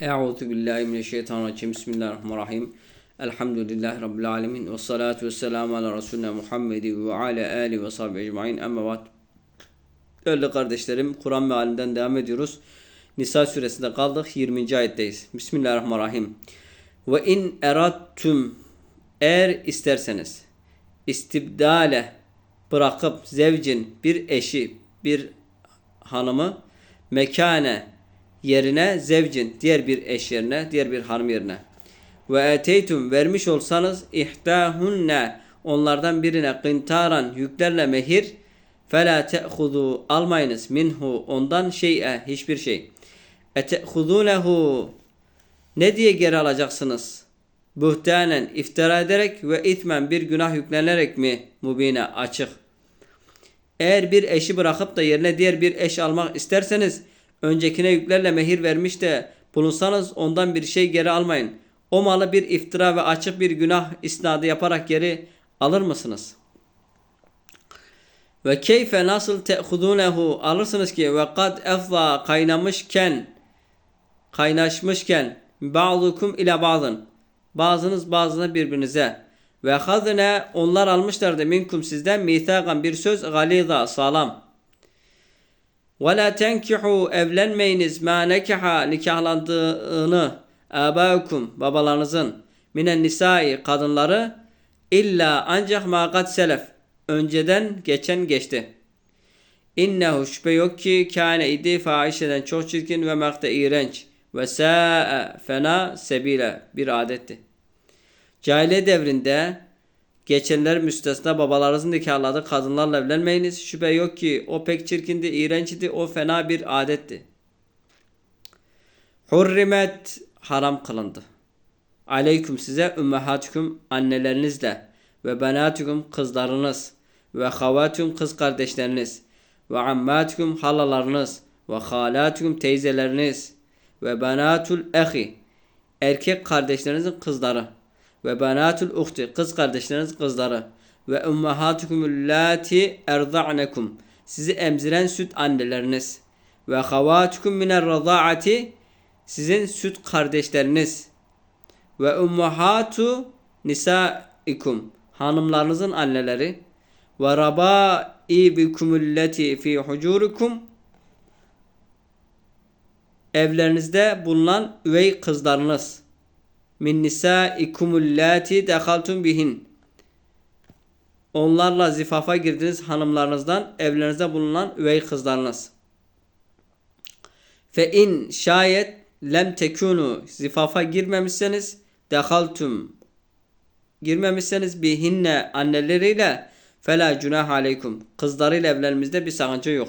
Euzu billahi mineşşeytanirracim. Bismillahirrahmanirrahim. Elhamdülillahi rabbil alamin ve salatu vesselamu ala resulina Muhammedi ve ala ali ve sahbihi ecmaîn. Amma ba'd. Değerli kardeşlerim, Kur'an mealinden devam ediyoruz. Nisa suresinde kaldık. 20. ayetteyiz. Bismillahirrahmanirrahim. Ve in erattum eğer isterseniz istibdale bırakıp zevcin bir eşi bir hanımı mekane yerine zevcin diğer bir eş yerine diğer bir hanım yerine ve eteytum vermiş olsanız ihtahunne onlardan birine qintaran yüklerle mehir fela te'hudu almayınız minhu ondan şey'e hiçbir şey ete'hudunehu ne diye geri alacaksınız? Buhtanen iftira ederek ve itmen bir günah yüklenerek mi mubine açık? Eğer bir eşi bırakıp da yerine diğer bir eş almak isterseniz öncekine yüklerle mehir vermiş de bulunsanız ondan bir şey geri almayın. O malı bir iftira ve açık bir günah isnadı yaparak geri alır mısınız? Ve keyfe nasıl te'hudunehu alırsınız ki ve kad efza kaynamışken kaynaşmışken ba'dukum ile bazın bazınız bazına birbirinize ve hazne onlar almışlardı minkum sizden mithakan bir söz galiza sağlam ve la tenkihu evlenmeyiniz ma nekaha nikahlandığını abaukum babalarınızın minen nisai kadınları illa ancak ma kad selef önceden geçen geçti. İnnehu şüphe yok ki kâne idi fahişeden çok çirkin ve makta iğrenç ve sâ'e fena sebile bir adetti. Cahiliye devrinde geçenler müstesna babalarınızın nikahladığı kadınlarla evlenmeyiniz. Şüphe yok ki o pek çirkindi, iğrençti, o fena bir adetti. Hurrimet haram kılındı. Aleyküm size ümmehatukum annelerinizle ve benatukum kızlarınız ve havatum kız kardeşleriniz ve ammatukum halalarınız ve halatukum teyzeleriniz ve benatul ehi erkek kardeşlerinizin kızları ve benatul uhti kız kardeşleriniz kızları. Ve ummahatukum lati erza'nekum sizi emziren süt anneleriniz. Ve havatukum miner razaati sizin süt kardeşleriniz. Ve ummahatu nisaikum hanımlarınızın anneleri. Ve rabaibikumülleti fi hucurikum evlerinizde bulunan üvey kızlarınız min nisaikumüllati dehaltum bihin. Onlarla zifafa girdiniz hanımlarınızdan evlerinizde bulunan üvey kızlarınız. Fe in şayet lem tekunu zifafa girmemişseniz dehaltum girmemişseniz bihinne anneleriyle fela cunah aleykum. Kızlarıyla evlenmemizde bir sakınca yok.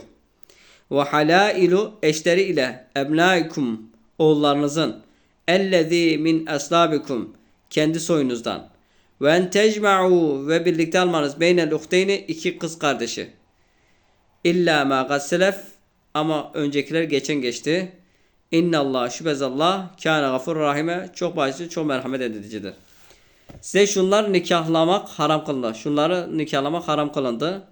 Ve halailu eşleri ile ebnaikum oğullarınızın ellezî min eslabikum kendi soyunuzdan ve en tecma'u ve birlikte almanız beynel uhteyni iki kız kardeşi illa ma gasselef ama öncekiler geçen geçti İnnallah şüphezallah kâne gafur rahime çok bağışlı çok merhamet edicidir. Size şunlar nikahlamak haram kılındı. Şunları nikahlamak haram kılındı.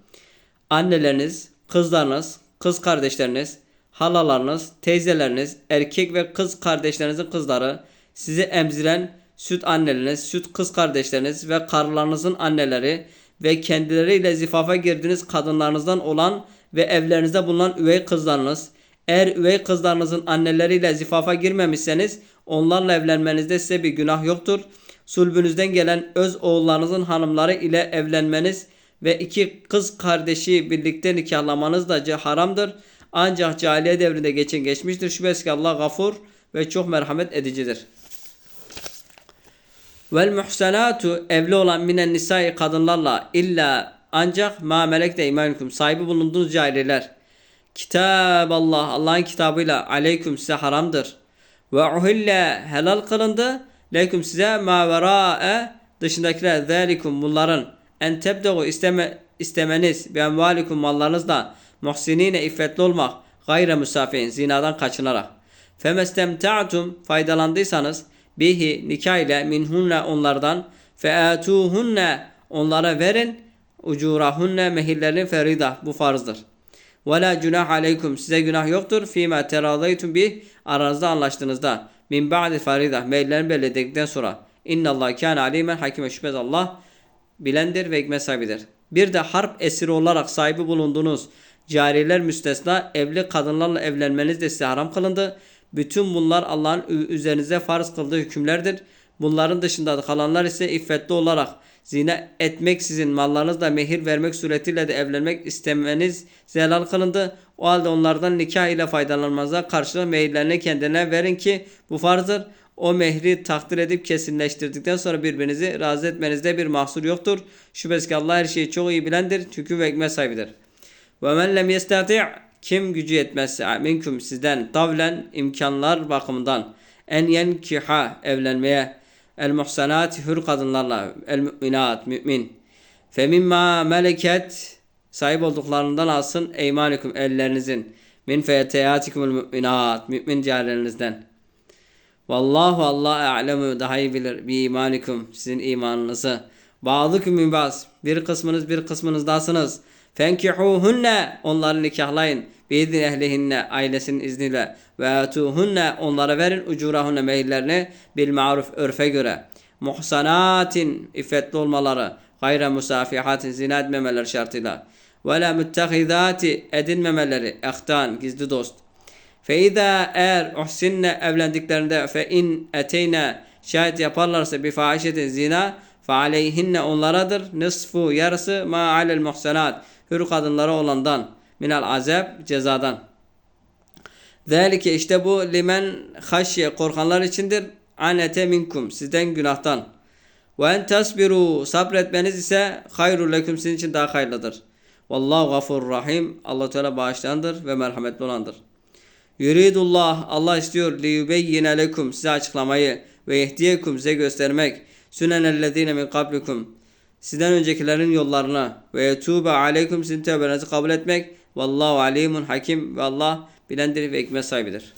Anneleriniz, kızlarınız, kız kardeşleriniz, halalarınız, teyzeleriniz, erkek ve kız kardeşlerinizin kızları, sizi emziren süt anneleriniz, süt kız kardeşleriniz ve karılarınızın anneleri ve kendileriyle zifafa girdiğiniz kadınlarınızdan olan ve evlerinizde bulunan üvey kızlarınız, eğer üvey kızlarınızın anneleriyle zifafa girmemişseniz onlarla evlenmenizde size bir günah yoktur. Sulbünüzden gelen öz oğullarınızın hanımları ile evlenmeniz ve iki kız kardeşi birlikte nikahlamanız da haramdır. Ancak cahiliye devrinde geçen geçmiştir. Şüphesiz ki Allah gafur ve çok merhamet edicidir. Vel muhsenatu evli olan minen nisai kadınlarla illa ancak ma melek de sahibi bulunduğunuz cahililer. Kitab Allah Allah'ın kitabıyla aleyküm size haramdır. Ve uhille helal kılındı. Leyküm size ma vera'e dışındakiler zelikum bunların en tebdegu isteme, istemeniz bi envalikum mallarınızla muhsinine iffetli olmak gayre müsafihin zinadan kaçınarak. Femestemta'tum faydalandıysanız bihi nikah ile minhunne onlardan featuhunne onlara verin ucurahunne mehirlerini ferida bu farzdır. Ve la günah aleykum. Size günah yoktur. Fîmâ teradaytum bih. Aranızda anlaştığınızda. Min ba'di farida. Meyillerini belirledikten sonra. İnna Allah kâne alimen hakime şüphez Allah bilendir ve hikmet sahibidir. Bir de harp esiri olarak sahibi bulunduğunuz cariler müstesna evli kadınlarla evlenmeniz de size haram kılındı. Bütün bunlar Allah'ın üzerinize farz kıldığı hükümlerdir. Bunların dışında kalanlar ise iffetli olarak zina etmek sizin mallarınızla mehir vermek suretiyle de evlenmek istemeniz zelal kılındı. O halde onlardan nikah ile faydalanmanıza karşılık mehirlerini kendine verin ki bu farzdır. O mehri takdir edip kesinleştirdikten sonra birbirinizi razı etmenizde bir mahsur yoktur. Şüphesiz ki Allah her şeyi çok iyi bilendir, hüküm ve hikmet sahibidir. Ve men lem yestati' kim gücü yetmezse minkum sizden tavlen imkanlar bakımından en yenkiha evlenmeye el muhsanat hür kadınlarla el müminat mümin fe mimma meleket sahip olduklarından alsın eymanikum ellerinizin min feyateyatikumul müminat mümin carilerinizden Vallahu Allah a'lemu daha iyi bilir bi imanikum sizin imanınızı. Ba'dukum min baz. Bir kısmınız bir kısmınızdasınız. Fenkihuhunne onları nikahlayın. Biizni ehlihinne ailesinin izniyle. Ve atuhunne onlara verin ucurahunne mehirlerini bil maruf örfe göre. Muhsanatin iffetli olmaları. Gayre musafihatin zina etmemeleri şartıyla. Ve la müttehidati edinmemeleri. Ehtan gizli dost. Feiza eğer uhsinne evlendiklerinde fe in eteyne şayet yaparlarsa bir fahişetin zina fe aleyhinne onlaradır nisfu yarısı ma alel muhsenat hür kadınlara olandan minal azab cezadan. Zalike işte bu limen haşye korkanlar içindir anete minkum sizden günahtan. Ve en tasbiru sabretmeniz ise hayrul leküm sizin için daha hayırlıdır. Vallahu gafurur rahim. Allah Teala bağışlayandır ve merhametli olandır. Yuridullah Allah istiyor li yubeyyine lekum size açıklamayı ve yehdiyekum size göstermek sünenellezine min kablikum sizden öncekilerin yollarına ve yetube aleykum sizin tövbenizi kabul etmek vallahu alimun hakim ve Allah bilendir ve hikmet sahibidir.